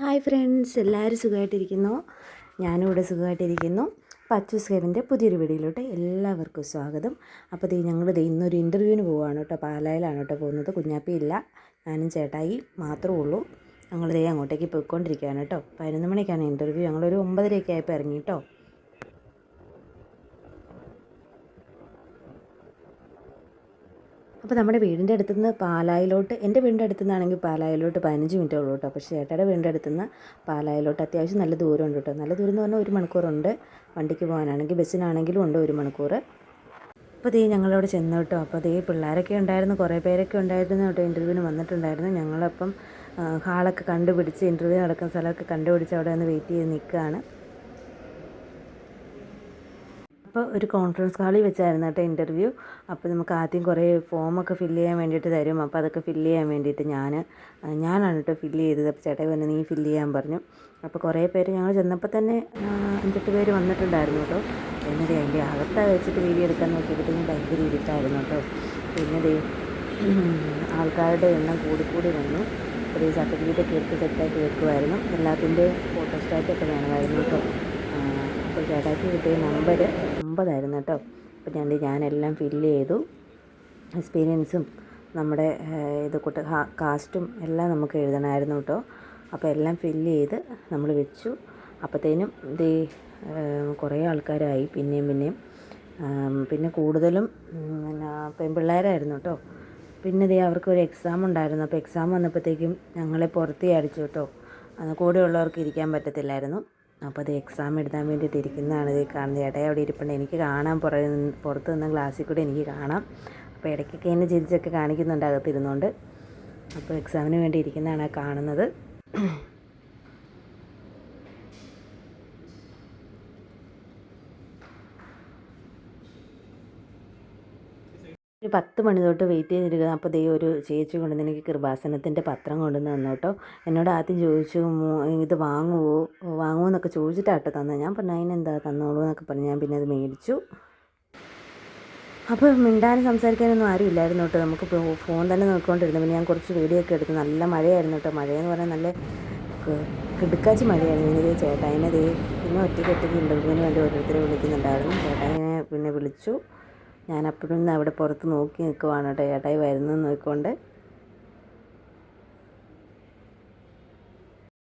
Hi friends എല്ലാവരും സുഖമായിട്ടിരിക്കുന്നു? ഞാനും ഇവിടെ സുഖമായിട്ടിരിക്കുന്നു. പച്ചൂസ് കേവിന്റെ പുതിയൊരു വീഡിയോയിലോട്ട് എല്ലാവർക്കും സ്വാഗതം. അപ്പോൾ ദേ ഞങ്ങൾ ദേ ഇന്നൊരു ഇന്റർവ്യൂവിന് പോവുകയാണ് കേട്ടോ പാലായിലാണ് കേട്ടോ പോകുന്നത്. കുഞ്ഞാപ്പി ഇല്ല ഞാനും ചേട്ടായി മാത്രമേ ഉള്ളൂ. ഞങ്ങൾ ദേ അങ്ങോട്ടേക്ക് പോയിക്കൊണ്ടിരിക്കുകയാണ് കേട്ടോ. പതിനൊന്ന് മണിക്കാണ് ഇന്റർവ്യൂ ഞങ്ങളൊരു ഒമ്പതരയൊക്കെ ആയപ്പോൾ ഇറങ്ങി കേട്ടോ. അപ്പോൾ നമ്മുടെ വീടിന്റെ അടുത്ത് നിന്ന് പാലായിലോട്ട് എന്റെ വീടിന്റെ അടുത്ത് നിന്നാണെങ്കിൽ പാലായിലോട്ട് പതിനഞ്ച് മിനിറ്റേ ഉള്ളൂ കേട്ടോ. പക്ഷേ ചേട്ടയുടെ വീടിന്റെ അടുത്ത് നിന്ന് പാലായിലോട്ട് അത്യാവശ്യം നല്ല ദൂരമുണ്ട് കേട്ടോ. നല്ല ദൂരം എന്ന് പറഞ്ഞാൽ ഒരു മണിക്കൂറുണ്ട് വണ്ടിക്ക് പോകാനാണെങ്കിൽ ബസ്സിനാണെങ്കിലും ഉണ്ട് ഒരു മണിക്കൂർ അപ്പോൾ ദേ ഞങ്ങളവിടെ ചെന്നു കേട്ടോ. അപ്പോൾ ദേ പിള്ളേരൊക്കെ ഉണ്ടായിരുന്നു കുറേ പേരൊക്കെ ഉണ്ടായിരുന്നു കേട്ടോ. ഇന്റർവ്യൂവിന് വന്നിട്ടുണ്ടായിരുന്നു. ഞങ്ങളപ്പം ഹാളൊക്കെ കണ്ടുപിടിച്ച് ഇന്റർവ്യൂ നടക്കുന്ന സ്ഥലമൊക്കെ കണ്ടുപിടിച്ച് അവിടെ ഒന്ന് വെയിറ്റ് ചെയ്ത് നിൽക്കുകയാണ്. അപ്പോൾ ഒരു കോൺഫറൻസ് ഹാളിൽ വെച്ചായിരുന്നു കേട്ടോ ഇന്റർവ്യൂ അപ്പോൾ നമുക്ക് ആദ്യം കുറേ ഫോമൊക്കെ ഫില്ല് ചെയ്യാൻ വേണ്ടിയിട്ട് തരും. അപ്പോൾ അതൊക്കെ ഫില്ല് ചെയ്യാൻ വേണ്ടിയിട്ട് ഞാൻ ഞാനാണ് കേട്ടോ ഫില്ല് ചെയ്തത്. അപ്പോൾ ചേട്ടായി പറഞ്ഞു നീ ഫില്ല് ചെയ്യാൻ പറഞ്ഞു. അപ്പോൾ കുറേ പേര് ഞങ്ങൾ ചെന്നപ്പോൾ തന്നെ അഞ്ചെട്ട് പേര് വന്നിട്ടുണ്ടായിരുന്നു കേട്ടോ. എന്നിട്ട് അതിന്റെ അകത്താ വെച്ചിട്ട് വീഡിയോ എടുക്കാൻ നോക്കിയപ്പോഴത്തേക്കും ഭയങ്കര ഇരുട്ടായിരുന്നു കേട്ടോ. പിന്നെ ആൾക്കാരുടെ എണ്ണം കൂടിക്കൂടി വന്നു. അപ്പോൾ ഈ സർട്ടിഫിക്കറ്റൊക്കെ എടുത്ത് സെറ്റാക്കി വെക്കുമായിരുന്നു എല്ലാത്തിന്റെ ഫോട്ടോസ്റ്റാറ്റൊക്കെ വേണമായിരുന്നു കേട്ടോ. അപ്പോൾ ചേട്ടാക്കി കിട്ടിയ നമ്പർ അമ്പതായിരുന്നു കേട്ടോ. അപ്പോൾ ഞാൻ ഞാനെല്ലാം ഫില്ല് ചെയ്തു. എക്സ്പീരിയൻസും നമ്മുടെ ഇത് കൂട്ട കാസ്റ്റും എല്ലാം നമുക്ക് എഴുതണമായിരുന്നു കേട്ടോ. അപ്പോൾ എല്ലാം ഫില്ല് ചെയ്ത് നമ്മൾ വെച്ചു. അപ്പോഴത്തേനും ഇത് കുറേ ആൾക്കാരായി. പിന്നെയും പിന്നെയും പിന്നെ കൂടുതലും പിന്നെ പെൺപിള്ളേരായിരുന്നു കേട്ടോ. പിന്നെ ഇതേ അവർക്ക് ഒരു എക്സാം ഉണ്ടായിരുന്നു. അപ്പോൾ എക്സാം വന്നപ്പോഴത്തേക്കും ഞങ്ങളെ പുറത്തേ അടിച്ചു കേട്ടോ. കൂടെയുള്ളവർക്ക് ഇരിക്കാൻ പറ്റത്തില്ലായിരുന്നു. അപ്പോൾ അത് എക്സാം എഴുതാൻ വേണ്ടിയിട്ട് ഇരിക്കുന്നതാണ്. ഇത് കാണുന്നത്. ചേട്ടായി അവിടെ ഇരിപ്പുണ്ട്. എനിക്ക് പുറകെ നിന്ന് പുറത്ത് നിന്ന് ക്ലാസ്സിൽ കൂടെ എനിക്ക് കാണാം. അപ്പോൾ ഇടയ്ക്കൊക്കെ എന്നെ ചിരിച്ചൊക്കെ കാണിക്കുന്നുണ്ട് അകത്തിരുന്നുകൊണ്ട് അപ്പോൾ എക്സാമിന് വേണ്ടി ഇരിക്കുന്നതാണ് കാണുന്നത്. ഒരു പത്ത് മണി തൊട്ട് വെയിറ്റ് ചെയ്തിരിക്കുന്നത് അപ്പോൾ ദൈവം ഒരു ചേച്ചി കൊണ്ടുവന്ന് എനിക്ക് കൃപാസനത്തിന്റെ പത്രം കൊണ്ടുവന്ന് തന്നു കേട്ടോ. എന്നോട് ആദ്യം ചോദിച്ചു ഇത് വാങ്ങുമോ വാങ്ങുമോ എന്നൊക്കെ ചോദിച്ചിട്ടാട്ടോ തന്നെ ഞാൻ പറഞ്ഞു അതിനെന്താ തന്നോളൂ എന്നൊക്കെ പറഞ്ഞു. ഞാൻ പിന്നെ അത് മേടിച്ചു. അപ്പോൾ മിണ്ടാനും സംസാരിക്കാനൊന്നും ആരുമില്ലായിരുന്നു കേട്ടോ. നമുക്ക് ഫോൺ തന്നെ നോക്കിക്കൊണ്ടിരുന്നു. പിന്നെ ഞാൻ കുറച്ച് വീഡിയോ ഒക്കെ എടുത്തു. നല്ല മഴയായിരുന്നു കേട്ടോ. മഴയെന്ന് പറഞ്ഞാൽ നല്ല കിടുക്കാച്ചി മഴയായിരുന്നു. ഇങ്ങനെ ചേട്ടാ ചേട്ടായിനെ ദേ പിന്നെ ഒറ്റയ്ക്ക് ഒറ്റയ്ക്ക് ഇന്റർവ്യൂവിന് വേണ്ടി ഓരോരുത്തരെ വിളിക്കുന്നുണ്ടായിരുന്നു. ചേട്ടായിനെ പിന്നെ വിളിച്ചു. ഞാൻ അപ്പോഴും നിന്ന് അവിടെ പുറത്ത് നോക്കി നിൽക്കുവാണ് കേട്ടോ. ഏടായി വരുന്നു നോക്കിക്കൊണ്ട്.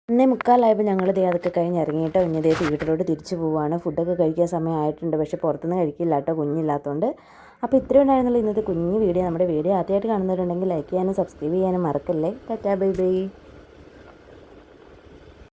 ഒന്നേ മുക്കാലായപ്പോൾ ഞങ്ങൾ ദേ അതൊക്കെ കഴിഞ്ഞ് ഇറങ്ങിയിട്ടോ ഇനി ദേ വീട്ടിലോട്ട് തിരിച്ചു പോവുകയാണ് ഫുഡൊക്കെ കഴിക്കാൻ സമയമായിട്ടുണ്ട്. പക്ഷേ പുറത്തുനിന്ന് കഴിക്കില്ല കേട്ടോ. കുഞ്ഞില്ലാത്തതുകൊണ്ട് അപ്പോൾ ഇത്രയും ഉണ്ടായിരുന്നുള്ളൂ ഇന്നത്തെ കുഞ്ഞ് വീഡിയോ. നമ്മുടെ വീഡിയോ ആദ്യമായിട്ട് കാണുന്നവരുണ്ടെങ്കിൽ ലൈക്ക് ചെയ്യാനും സബ്സ്ക്രൈബ് ചെയ്യാനും മറക്കല്ലേ. Tata bye bye.